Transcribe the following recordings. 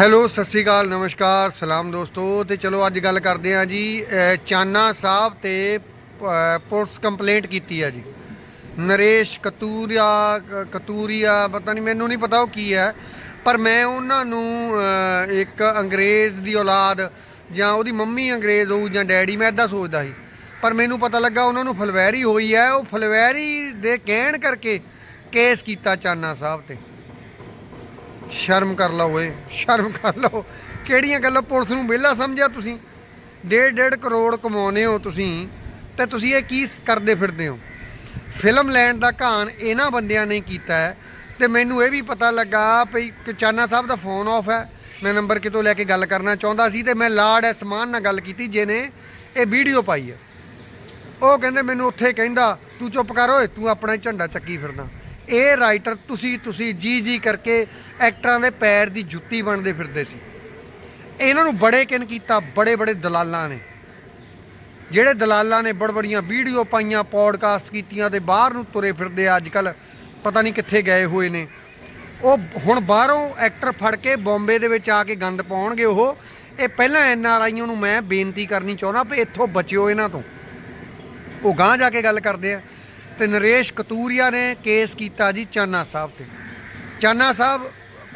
Hello, ਸਤਿ ਸ਼੍ਰੀ ਅਕਾਲ, ਨਮਸਕਾਰ, ਸਲਾਮ ਦੋਸਤੋ, ਤੇ ਚਲੋ ਅੱਜ ਗੱਲ ਕਰਦੇ ਆ ਜੀ ਚਾਨਾ ਸਾਹਿਬ ਤੇ ਪੁਲਿਸ ਕੰਪਲੇਂਟ ਕੀਤੀ ਹੈ ਜੀ। ਨਰੇਸ਼ ਕਤੂਰੀਆ ਕਤੂਰੀਆ, ਪਤਾ ਨਹੀਂ, ਮੈਨੂੰ ਨਹੀਂ ਪਤਾ ਉਹ ਕੀ ਹੈ, ਪਰ ਮੈਂ ਉਹਨਾਂ ਨੂੰ ਇੱਕ ਅੰਗਰੇਜ਼ ਦੀ ਔਲਾਦ ਜਾਂ ਉਹਦੀ ਮੰਮੀ ਅੰਗਰੇਜ਼ ਹੋਊ ਜਾਂ ਡੈਡੀ, ਮੈਂ ਇਦਾਂ ਸੋਚਦਾ ਸੀ। ਪਰ ਮੈਨੂੰ ਪਤਾ ਲੱਗਾ ਉਹਨਾਂ ਨੂੰ ਫਲਵੈਰੀ ਹੋਈ ਹੈ, ਉਹ ਫਲਵੈਰੀ ਦੇ ਕਹਿਣ ਕਰਕੇ ਕੇਸ ਕੀਤਾ ਚਾਨਾ ਸਾਹਿਬ ਤੇ। ਸ਼ਰਮ ਕਰ ਲਓ ਓਏ, ਸ਼ਰਮ ਕਰ ਲਓ। ਕਿਹੜੀਆਂ ਗੱਲਾਂ ਪੁਲਿਸ ਨੂੰ ਵਿਹਲਾ ਸਮਝਿਆ ਤੁਸੀਂ? ਡੇਢ ਡੇਢ ਕਰੋੜ ਕਮਾਉਨੇ ਹੋ ਤੁਸੀਂ, ਤੇ ਤੁਸੀਂ ਇਹ ਕੀ ਕਰਦੇ ਫਿਰਦੇ ਹੋ? ਫਿਲਮ ਲੈਣ ਦਾ ਘਾਣ ਇਹਨਾਂ ਬੰਦਿਆਂ ਨੇ ਕੀਤਾ ਹੈ, ਤੇ ਮੈਨੂੰ ਇਹ ਵੀ ਪਤਾ ਲੱਗਾ ਭਈ ਚਾਨਾ ਸਾਹਿਬ ਦਾ ਫੋਨ ਆਫ ਹੈ। ਮੈਂ ਨੰਬਰ ਕਿਤੋਂ ਲੈ ਕੇ ਗੱਲ ਕਰਨਾ ਚਾਹੁੰਦਾ ਸੀ ਤੇ ਮੈਂ ਲਾਰਡ ਐਸਮਾਨ ਨਾਲ ਗੱਲ ਕੀਤੀ ਜਿਹਨੇ ਇਹ ਵੀਡੀਓ ਪਾਈ ਹੈ। ਉਹ ਕਹਿੰਦੇ ਮੈਨੂੰ ਉੱਥੇ ਕਹਿੰਦਾ, ਤੂੰ ਚੁੱਪ ਕਰ ਓਏ, ਤੂੰ ਆਪਣਾ ਹੀ ਝੰਡਾ ਚੱਕੀ ਫਿਰਦਾ। ਇਹ ਰਾਈਟਰ ਤੁਸੀਂ ਤੁਸੀਂ ਜੀ ਜੀ ਕਰਕੇ ਐਕਟਰਾਂ ਦੇ ਪੈਰ ਦੀ ਜੁੱਤੀ ਬਣਦੇ ਫਿਰਦੇ ਸੀ। ਇਹਨਾਂ ਨੂੰ ਬੜੇ ਕਿਨ ਕੀਤਾ, ਬੜੇ ਬੜੇ ਦਲਾਲਾਂ ਨੇ। ਜਿਹੜੇ ਦਲਾਲਾਂ ਨੇ, ਬੜ ਬੜੀਆਂ ਵੀਡੀਓ ਪਾਈਆਂ ਪੋਡਕਾਸਟ ਕੀਤੀਆਂ ਤੇ ਬਾਹਰ ਨੂੰ ਤੁਰੇ ਫਿਰਦੇ ਆ ਅੱਜ ਕੱਲ ਪਤਾ ਨਹੀਂ ਕਿੱਥੇ ਗਏ ਹੋਏ ਨੇ। ਉਹ ਹੁਣ ਬਾਹਰੋਂ ਐਕਟਰ ਫੜ ਕੇ ਬੰਬੇ ਦੇ ਵਿੱਚ ਆ ਕੇ ਗੰਦ ਪਾਉਣਗੇ ਉਹ। ਇਹ ਪਹਿਲਾਂ ਐਨ ਆਰ ਆਈਆਂ ਨੂੰ ਮੈਂ ਬੇਨਤੀ ਕਰਨੀ ਚਾਹੁੰਦਾ ਵੀ ਇੱਥੋਂ ਬਚਿਓ ਇਹਨਾਂ ਤੋਂ। ਉਹ ਗਾਂ ਜਾ ਕੇ ਗੱਲ ਕਰਦੇ ਆ। ਤੇ ਨਰੇਸ਼ ਕਤੂਰੀਆ ਨੇ ਕੇਸ ਕੀਤਾ ਜੀ ਚਾਨਾ ਸਾਹਿਬ ਤੇ। ਚਾਨਾ ਸਾਹਿਬ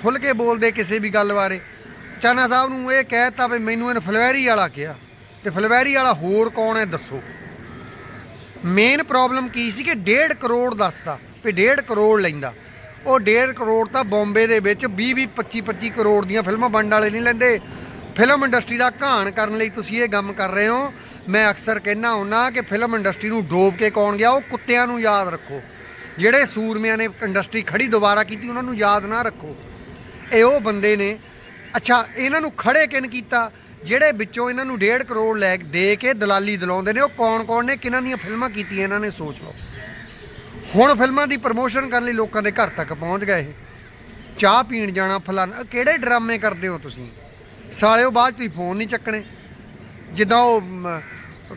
ਖੁੱਲ ਕੇ ਬੋਲਦੇ ਕਿਸੇ ਵੀ ਗੱਲ ਬਾਰੇ। ਚਾਨਾ ਸਾਹਿਬ ਨੂੰ ਇਹ ਕਹਿਤਾ ਵੀ ਮੈਨੂੰ ਇਹਨ ਫਲਵੈਰੀ ਵਾਲਾ ਕਿਹਾ। ਤੇ ਫਲਵੈਰੀ ਵਾਲਾ ਹੋਰ ਕੌਣ ਹੈ ਦੱਸੋ। ਮੇਨ ਪ੍ਰੋਬਲਮ ਕੀ ਸੀ ਕਿ 1.5 ਕਰੋੜ ਦੱਸਦਾ ਵੀ 1.5 ਕਰੋੜ ਲੈਂਦਾ। ਉਹ 1.5 ਕਰੋੜ ਤਾਂ ਬੰਬੇ ਦੇ ਵਿੱਚ 20 20 25 25 ਕਰੋੜ ਦੀਆਂ ਫਿਲਮਾਂ ਬਣਨ ਵਾਲੇ ਨਹੀਂ ਲੈਂਦੇ। ਫਿਲਮ ਇੰਡਸਟਰੀ ਦਾ ਘਾਣ ਕਰਨ ਲਈ ਤੁਸੀਂ ਇਹ ਕੰਮ ਕਰ ਰਹੇ ਹੋ। ਮੈਂ ਅਕਸਰ ਕਹਿਣਾ ਹੁੰਨਾ ਕਿ ਫਿਲਮ ਇੰਡਸਟਰੀ ਨੂੰ ਡੋਬ ਕੇ ਕੌਣ ਗਿਆ, ਉਹ ਕੁੱਤਿਆਂ ਨੂੰ ਯਾਦ ਰੱਖੋ। ਜਿਹੜੇ ਸੂਰਮਿਆਂ ਨੇ ਇੰਡਸਟਰੀ ਖੜੀ ਦੁਬਾਰਾ ਕੀਤੀ, ਉਹਨਾਂ ਨੂੰ ਯਾਦ ਨਾ ਰੱਖੋ। ਇਹ ਉਹ ਬੰਦੇ ਨੇ, ਅੱਛਾ, ਇਹਨਾਂ ਨੂੰ ਖੜੇ ਕਿਨ ਕੀਤਾ? ਜਿਹੜੇ ਵਿੱਚੋਂ ਇਹਨਾਂ ਨੂੰ 1.5 ਕਰੋੜ ਲੈ ਦੇ ਕੇ ਦਲਾਲੀ ਦਿਲਾਉਂਦੇ ਨੇ, ਉਹ ਕੌਣ-ਕੌਣ ਨੇ? ਕਿਹਨਾਂ ਦੀਆਂ ਫਿਲਮਾਂ ਕੀਤੀਆਂ? ਇਹਨਾਂ ਨੇ ਸੋਚ ਲਓ। ਹੁਣ ਫਿਲਮਾਂ ਦੀ ਪ੍ਰਮੋਸ਼ਨ ਕਰਨ ਲਈ ਲੋਕਾਂ ਦੇ ਘਰ ਤੱਕ ਪਹੁੰਚ ਗਏ ਇਹ। ਚਾਹ ਪੀਣ ਜਾਣਾ ਫਲਾਣਾ ਕਿਹੜੇ ਡਰਾਮੇ ਕਰਦੇ ਹੋ ਤੁਸੀਂ? ਸਾਲਿਓ ਬਾਅਦ ਤੁਸੀਂ ਫੋਨ ਨਹੀਂ ਚੱਕਣੇ। ਜਿੱਦਾਂ ਉਹ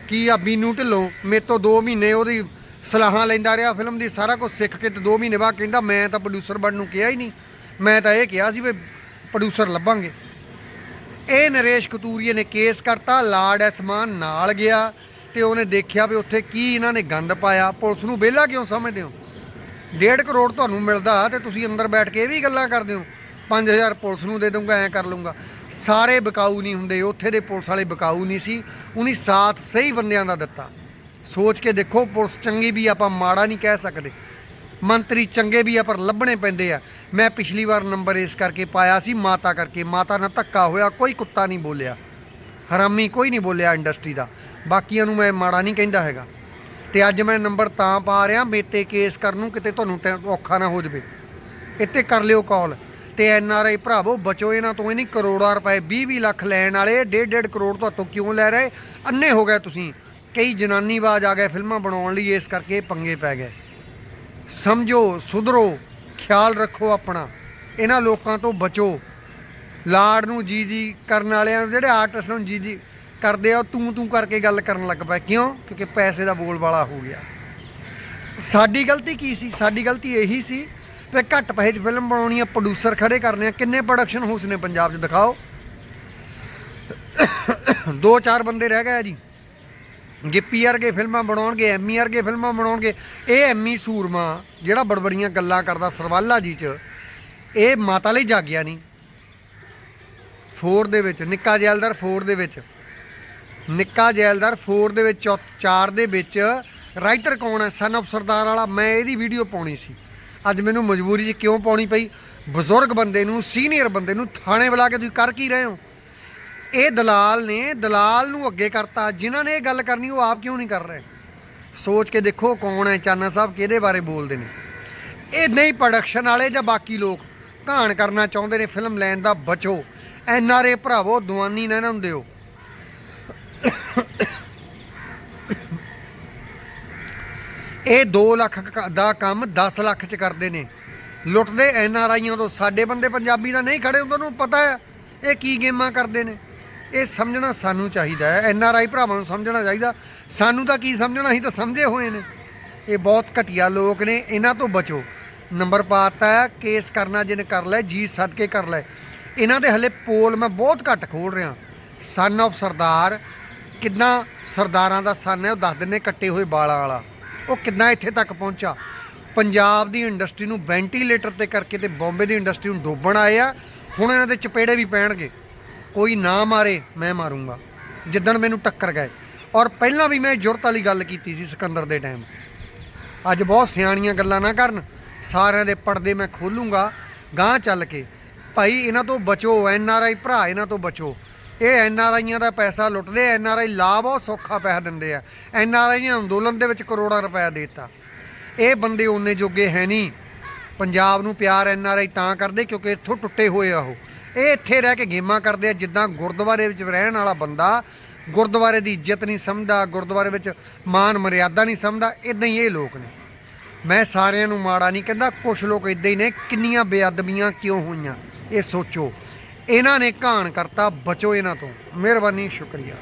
ਕੀ ਆ, ਬੀਨੂ ਢਿੱਲੋਂ? ਮੇਰੇ ਤੋਂ 2 ਮਹੀਨੇ ਉਹਦੀ ਸਲਾਹਾਂ ਲੈਂਦਾ ਰਿਹਾ ਫਿਲਮ ਦੀ, ਸਾਰਾ ਕੁਝ ਸਿੱਖ ਕੇ ਤੇ 2 ਮਹੀਨੇ ਬਾਅਦ ਕਹਿੰਦਾ, ਮੈਂ ਤਾਂ ਪ੍ਰੋਡਿਊਸਰ ਬਣਨ ਨੂੰ ਕਿਹਾ ਹੀ ਨਹੀਂ। ਮੈਂ ਤਾਂ ਇਹ ਕਿਹਾ ਸੀ ਵੀ ਪ੍ਰੋਡਿਊਸਰ ਲੱਭਾਂਗੇ। ਇਹ ਨਰੇਸ਼ ਕਤੂਰੀਏ ਨੇ ਕੇਸ ਕਰਤਾ, ਲਾਰਡ ਐਸਮਾਨ ਨਾਲ ਗਿਆ ਤੇ ਉਹਨੇ ਦੇਖਿਆ ਵੀ ਉੱਥੇ ਕੀ ਇਹਨਾਂ ਨੇ ਗੰਦ ਪਾਇਆ। ਪੁਲਿਸ ਨੂੰ ਵਿਹਲਾ ਕਿਉਂ ਸਮਝਦੇ ਹੋ? 1.5 ਕਰੋੜ ਤੁਹਾਨੂੰ ਮਿਲਦਾ ਤੇ ਤੁਸੀਂ ਅੰਦਰ ਬੈਠ ਕੇ ਇਹ ਵੀ ਗੱਲਾਂ ਕਰਦੇ ਹੋ। 5000 ਪੁਲਿਸ ਨੂੰ ਦੇ ਦੂੰਗਾ ਐਂ ਕਰ ਲੂੰਗਾ ਸਾਰੇ ਬਕਾਊ ਨਹੀਂ ਹੁੰਦੇ, ਉੱਥੇ ਦੇ ਪੁਲਿਸ ਵਾਲੇ ਬਕਾਊ ਨਹੀਂ ਸੀ, ਉਹਨੇ ਸਾਥ ਸਹੀ ਬੰਦਿਆਂ ਦਾ ਦਿੱਤਾ। ਸੋਚ ਕੇ ਦੇਖੋ, ਪੁਲਿਸ ਚੰਗੀ ਵੀ ਆਪਾਂ ਮਾੜਾ ਨਹੀਂ ਕਹਿ ਸਕਦੇ। ਮੰਤਰੀ ਚੰਗੇ ਵੀ ਆ, ਪਰ ਲੱਭਣੇ ਪੈਂਦੇ ਆ। ਮੈਂ ਪਿਛਲੀ ਵਾਰ ਨੰਬਰ ਇਸ ਕਰਕੇ ਪਾਇਆ ਸੀ, ਮਾਤਾ ਕਰਕੇ। ਮਾਤਾ ਨਾਲ ਧੱਕਾ ਹੋਇਆ, ਕੋਈ ਕੁੱਤਾ ਨਹੀਂ ਬੋਲਿਆ। ਹਰਾਮੀ ਕੋਈ ਨਹੀਂ ਬੋਲਿਆ ਇੰਡਸਟਰੀ ਦਾ। ਬਾਕੀਆਂ ਨੂੰ ਮੈਂ ਮਾੜਾ ਨਹੀਂ ਕਹਿੰਦਾ ਹੈਗਾ। ਤੇ ਅੱਜ ਮੈਂ ਨੰਬਰ ਤਾਂ ਪਾ ਰਿਹਾ ਮੇਤੇ ਕੇਸ ਕਰਨ ਨੂੰ ਕਿਤੇ ਤੁਹਾਨੂੰ ਔਖਾ ਨਾ ਹੋ ਜਾਵੇ। ਇੱਥੇ ਕਰ ਲਿਓ ਕਾਲ। ਤੇ ਐਨ ਆਰ ਆਈ ਭਰਾਵੋ, ਬਚੋ ਇਹਨਾਂ ਤੋਂ, ਇਹ ਨਹੀਂ ਕਰੋੜਾਂ ਰੁਪਏ 20 20 ਲੱਖ ਲੈਣ ਵਾਲੇ 1.5 1.5 ਕਰੋੜ ਤੁਹਾਤੋਂ ਕਿਉਂ ਲੈ ਰਹੇ? ਅੰਨੇ ਹੋ ਗਏ ਤੁਸੀਂ। ਕਈ ਜਨਾਨੀਬਾਜ਼ ਆ ਗਏ ਫਿਲਮਾਂ ਬਣਾਉਣ ਲਈ, ਇਸ ਕਰਕੇ ਪੰਗੇ ਪੈ ਗਏ। ਸਮਝੋ, ਸੁਧਰੋ, ਖਿਆਲ ਰੱਖੋ ਆਪਣਾ। ਇਹਨਾਂ ਲੋਕਾਂ ਤੋਂ ਬਚੋ। ਲਾੜ ਨੂੰ ਜੀ ਜੀ ਕਰਨ ਵਾਲਿਆਂ ਜਿਹੜੇ ਆਰਟਿਸਟ ਨੂੰ ਜੀ ਜੀ ਕਰਦੇ ਆ, ਉਹ ਤੂੰ ਤੂੰ ਕਰਕੇ ਗੱਲ ਕਰਨ ਲੱਗ ਪਏ। ਕਿਉਂ? ਕਿਉਂਕਿ ਪੈਸੇ ਦਾ ਬੋਲ ਵਾਲਾ ਹੋ ਗਿਆ। ਸਾਡੀ ਗਲਤੀ ਕੀ ਸੀ? ਸਾਡੀ ਗਲਤੀ ਇਹੀ ਸੀ ਕਿ ਘੱਟ ਪੈਸੇ 'ਚ ਫਿਲਮ ਬਣਾਉਣੀ ਆ ਪ੍ਰੋਡਿਊਸਰ ਖੜੇ ਕਰਨੇ ਆ। ਕਿੰਨੇ ਪ੍ਰੋਡਕਸ਼ਨ ਹਾਊਸ ਨੇ ਪੰਜਾਬ 'ਚ ਦਿਖਾਓ। ਦੋ ਚਾਰ ਬੰਦੇ ਰਹਿ ਗਏ ਆ ਜੀ। ਗਿੱਪੀ ਵਰਗੇ ਫਿਲਮਾਂ ਬਣਾਉਣਗੇ, ਐਮੀ ਵਰਗੇ ਫਿਲਮਾਂ ਬਣਾਉਣਗੇ। ਇਹ ਐਮੀ ਸੂਰਮਾ, ਜਿਹੜਾ ਬੜਬੜੀਆਂ ਗੱਲਾਂ ਕਰਦਾ ਸਰਵਾਲਾ ਜੀ ਚ, ਇਹ ਮਾਤਾ ਲਈ ਜਾਗਿਆ ਨਹੀਂ। ਫੋਰ ਦੇ ਵਿੱਚ, ਨਿੱਕਾ ਜੈਲਦਾਰ ਫੋਰ ਦੇ ਵਿੱਚ। ਨਿੱਕਾ ਜੈਲਦਾਰ ਫੋਰ ਦੇ ਵਿੱਚ ਚੌ- ਚਾਰ ਦੇ ਵਿੱਚ। ਰਾਈਟਰ ਕੌਣ ਹੈ? ਸਨ of ਸਰਦਾਰ ਵਾਲਾ। ਮੈਂ ਇਹਦੀ ਵੀਡੀਓ ਪਾਉਣੀ ਸੀ। ਅੱਜ ਮੈਨੂੰ ਮਜਬੂਰੀ 'ਚ ਕਿਉਂ ਪਾਉਣੀ ਪਈ? ਬਜ਼ੁਰਗ ਬੰਦੇ ਨੂੰ, ਸੀਨੀਅਰ ਬੰਦੇ ਨੂੰ ਥਾਣੇ ਬੁਲਾ ਕੇ ਤੁਸੀਂ ਕਰ ਕੀ ਰਹੇ ਹੋ? ਇਹ ਦਲਾਲ ਨੇ, ਦਲਾਲ ਨੂੰ ਅੱਗੇ ਕਰਤਾ। ਜਿਨ੍ਹਾਂ ਨੇ ਇਹ ਗੱਲ ਕਰਨੀ, ਉਹ ਆਪ ਕਿਉਂ ਨਹੀਂ ਕਰ ਰਹੇ? ਸੋਚ ਕੇ ਦੇਖੋ ਕੌਣ ਹੈ ਚਾਨਾ ਸਾਹਿਬ ਕਿਹਦੇ ਬਾਰੇ ਬੋਲਦੇ ਨੇ। ਇਹ ਨਹੀਂ ਪ੍ਰੋਡਕਸ਼ਨ ਵਾਲੇ ਜਾਂ ਬਾਕੀ ਲੋਕ ਘਾਣ ਕਰਨਾ ਚਾਹੁੰਦੇ ਨੇ ਫਿਲਮ ਲੈਣ ਦਾ ਬਚੋ। ਐਨ ਆਰ ਏ ਭਰਾਵੋ, ਦਵਾਨੀ ਨਾ ਇਹਨਾਂ ਨੂੰ ਦਿਓ ਇਹ 2 ਲੱਖ ਕ- ਦਾ ਕੰਮ 10 ਲੱਖ ਚ ਕਰਦੇ ਨੇ। ਲੁੱਟਦੇ ਐਨ ਆਰ ਆਈਆਂ ਤੋਂ। ਸਾਡੇ ਬੰਦੇ ਪੰਜਾਬੀ ਦਾ ਨਹੀਂ ਖੜੇ, ਉਹਨਾਂ ਨੂੰ ਪਤਾ ਹੈ ਇਹ ਕੀ ਗੇਮਾਂ ਕਰਦੇ ਨੇ। ਇਹ ਸਮਝਣਾ ਸਾਨੂੰ ਚਾਹੀਦਾ ਹੈ। ਐਨ ਆਰ ਆਈ ਭਰਾਵਾਂ ਨੂੰ ਸਮਝਣਾ ਚਾਹੀਦਾ। ਸਾਨੂੰ ਤਾਂ ਕੀ ਸਮਝਣਾ, ਅਸੀਂ ਤਾਂ ਸਮਝੇ ਹੋਏ ਨੇ। ਇਹ ਬਹੁਤ ਘਟੀਆ ਲੋਕ ਨੇ, ਇਹਨਾਂ ਤੋਂ ਬਚੋ। ਨੰਬਰ ਪਾਤਾ ਹੈ, ਕੇਸ ਕਰਨਾ ਜਿਹਨੇ ਕਰ ਲੈ ਜੀ ਸਦਕੇ ਕਰ ਲੈ ਇਹਨਾਂ ਦੇ ਹਲੇ ਪੋਲ ਮੈਂ ਬਹੁਤ ਘੱਟ ਖੋਲ ਰਿਹਾ। ਸਨ ਆਫ ਸਰਦਾਰ, ਕਿੰਨਾ ਸਰਦਾਰਾਂ ਦਾ ਸਨ ਹੈ, ਉਹ ਦੱਸ ਦਿੰਨੇ ਕੱਟੇ ਹੋਏ ਵਾਲਾਂ ਵਾਲਾ। ਉਹ ਕਿੱਦਾਂ ਇੱਥੇ ਤੱਕ ਪਹੁੰਚਾ? ਪੰਜਾਬ ਦੀ ਇੰਡਸਟਰੀ ਨੂੰ ਵੈਂਟੀਲੇਟਰ ਤੇ ਕਰਕੇ ਤੇ ਬੰਬੇ ਦੀ ਇੰਡਸਟਰੀ ਨੂੰ ਡੋਬਣ ਆਏ ਆ। ਹੁਣ ਇਹਨਾਂ ਦੇ ਚਪੇੜੇ ਵੀ ਪੈਣਗੇ। ਕੋਈ ਨਾ ਮਾਰੇ, ਮੈਂ ਮਾਰੂੰਗਾ। ਜਿੱਦਣ ਮੈਨੂੰ ਟੱਕਰ ਗਏ। ਔਰ ਪਹਿਲਾਂ ਵੀ ਮੈਂ ਜੁਰਤ ਵਾਲੀ ਗੱਲ ਕੀਤੀ ਸੀ ਸਿਕੰਦਰ ਦੇ ਟਾਈਮ ਅੱਜ ਬਹੁਤ ਸਿਆਣੀਆਂ ਗੱਲਾਂ ਨਾ ਕਰਨ। ਸਾਰਿਆਂ ਦੇ ਪਰਦੇ ਮੈਂ ਖੋਲੂੰਗਾ। ਗਾਂ ਚੱਲ ਕੇ। ਭਾਈ, ਇਹਨਾਂ ਤੋਂ ਬਚੋ। ਐਨ ਆਰ ਆਈ ਭਰਾ, ਇਹਨਾਂ ਤੋਂ ਬਚੋ। ਇਹ ਐਨ ਆਰ ਆਈਆਂ ਦਾ ਪੈਸਾ ਲੁੱਟਦੇ ਐਨ ਆਰ ਆਈ ਲਾਭ ਬਹੁਤ ਸੌਖਾ ਪੈਸਾ ਦਿੰਦੇ ਆ। ਐਨ ਆਰ ਆਈ ਅੰਦੋਲਨ ਦੇ ਵਿੱਚ ਕਰੋੜਾਂ ਰੁਪਇਆ ਦਿੱਤਾ। ਇਹ ਬੰਦੇ ਉਹਨੇ ਜੋਗੇ ਹੈ ਨਹੀਂ। ਪੰਜਾਬ ਨੂੰ ਪਿਆਰ ਐਨ ਆਰ ਆਈ ਤਾਂ ਕਰਦੇ ਕਿਉਂਕਿ ਇੱਥੋਂ ਟੁੱਟੇ ਹੋਏ ਆ ਉਹ। ਇਹ ਇੱਥੇ ਰਹਿ ਕੇ ਗੇਮਾਂ ਕਰਦੇ ਆ, ਜਿੱਦਾਂ ਗੁਰਦੁਆਰੇ ਵਿੱਚ ਰਹਿਣ ਵਾਲਾ ਬੰਦਾ ਗੁਰਦੁਆਰੇ ਦੀ ਇੱਜ਼ਤ ਨਹੀਂ ਸਮਝਦਾ, ਗੁਰਦੁਆਰੇ ਵਿੱਚ ਮਾਨ ਮਰਿਆਦਾ ਨਹੀਂ ਸਮਝਦਾ ਇਦਾਂ ਹੀ ਇਹ ਲੋਕ ਨੇ। ਮੈਂ ਸਾਰਿਆਂ ਨੂੰ ਮਾੜਾ ਨਹੀਂ ਕਹਿੰਦਾ ਕੁਝ ਲੋਕ ਇਦਾਂ ਹੀ ਨੇ, ਕਿੰਨੀਆਂ ਬੇਅਦਬੀਆਂ ਕਿਉਂ ਹੋਈਆਂ, ਇਹ ਸੋਚੋ। ਇਹਨਾਂ ਨੇ ਘਾਣ ਕਰਤਾ ਬਚੋ ਇਹਨਾਂ ਤੋਂ। ਮਿਹਰਬਾਨੀ ਸ਼ੁਕਰੀਆ।